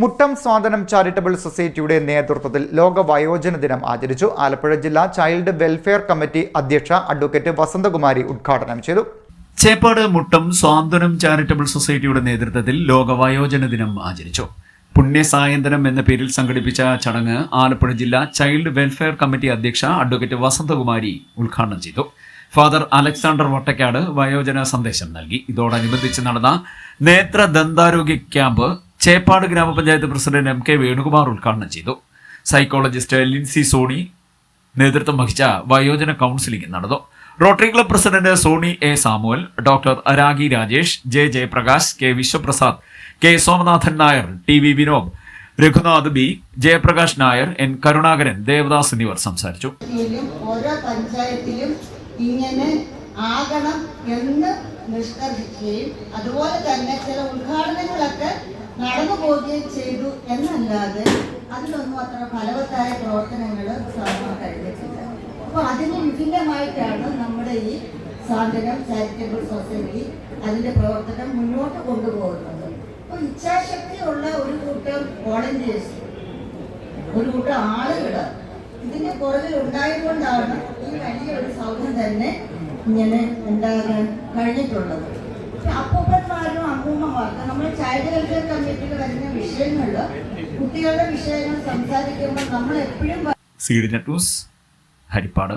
Muttom സ്വാതനം charitable സൊസൈറ്റിയുടെ നേതൃത്വത്തിൽ ലോക വയോജന ദിനം ആചരിച്ചു. ആലപ്പുഴ ജില്ലാ ചൈൽഡ് വെൽഫെയർ കമ്മിറ്റി അധ്യക്ഷ അഡ്വക്കേറ്റ് വസന്തകുമാരി ഉദ്ഘാടനം ചെയ്തു. ചേപ്പാട് മുട്ടം സ്വാന്തനം ചാരിറ്റബിൾ സൊസൈറ്റിയുടെ നേതൃത്വത്തിൽ ലോക വയോജന ദിനം ആചരിച്ചു. പുണ്യ പുണ്യസായന്തനം എന്ന പേരിൽ സംഘടിപ്പിച്ച ചടങ്ങ് ആലപ്പുഴ ജില്ലാ ചൈൽഡ് വെൽഫെയർ കമ്മിറ്റി അധ്യക്ഷ അഡ്വക്കേറ്റ് വസന്തകുമാരി ഉദ്ഘാടനം ചെയ്തു. ഫാദർ അലക്സാണ്ടർ വട്ടക്കാട് വയോജന സന്ദേശം നൽകി. ഇതോടനുബന്ധിച്ച് നടന്ന നേത്ര ദന്താരോഗ്യ ക്യാമ്പ് ചേപ്പാട് ഗ്രാമപഞ്ചായത്ത് പ്രസിഡന്റ് എം കെ വേണുകുമാർ ഉദ്ഘാടനം ചെയ്തു. സൈക്കോളജിസ്റ്റ് ലിൻസി സോണി നേതൃത്വം വഹിച്ച വയോജന കൗൺസിലിംഗ് നടന്നു. Rotary club president Soni A Samuel doctor Ragi Rajesh J Jayaprakash K Vishwaprasad K Somanathan Nair T V Vinod Raghunath B Jayaprakash Nair N Karunakaran Devadas എന്നിവർ സംസാരിച്ചു. ഓരോ പഞ്ചായത്തിലും ഇങ്ങനെ ആകണം എന്ന് നിഷ്കർഷിക്കുകയും അതുപോലെ തന്നെ ചില ഉദ്ഘാടനങ്ങളൊക്കെ നടന്നു പോവുകയും ചെയ്തു എന്നല്ലാതെ അതിലൊന്നും അത്ര ഫലവത്തായ പ്രവർത്തനങ്ങൾ സാധാരണ കഴിഞ്ഞിട്ടില്ല. അപ്പോൾ അതിന് വിഭിന്നമായിട്ടാണ് നമ്മുടെ ഈ സാന്ത്വനം ചാരിറ്റബിൾ സൊസൈറ്റി അതിന്റെ പ്രവർത്തനം മുന്നോട്ട് കൊണ്ടുപോകുന്നത്. അപ്പോൾ ഇച്ഛാശക്തിയുള്ള ഒരു കൂട്ടം വോളണ്ടിയേഴ്സ് ഒരു കൂട്ടം ആളുകൾ ഇതിന്റെ പുറകിൽ ഉണ്ടായതുകൊണ്ടാണ് ഈ വലിയൊരു സൗഖ്യം തന്നെ ഇങ്ങനെ ഉണ്ടാകാൻ കഴിഞ്ഞിട്ടുള്ളത്. അപ്പൂപ്പന്മാരും അമ്മൂമ്മമാർക്കും നമ്മൾ ചൈൽഡ് വെൽഫെയർ കമ്മിറ്റിയിൽ വരുന്ന വിഷയങ്ങളിൽ കുട്ടികളുടെ വിഷയങ്ങൾ സംസാരിക്കുമ്പോൾ നമ്മൾ എപ്പോഴും ന്യൂസ് ഹരിപ്പാട്.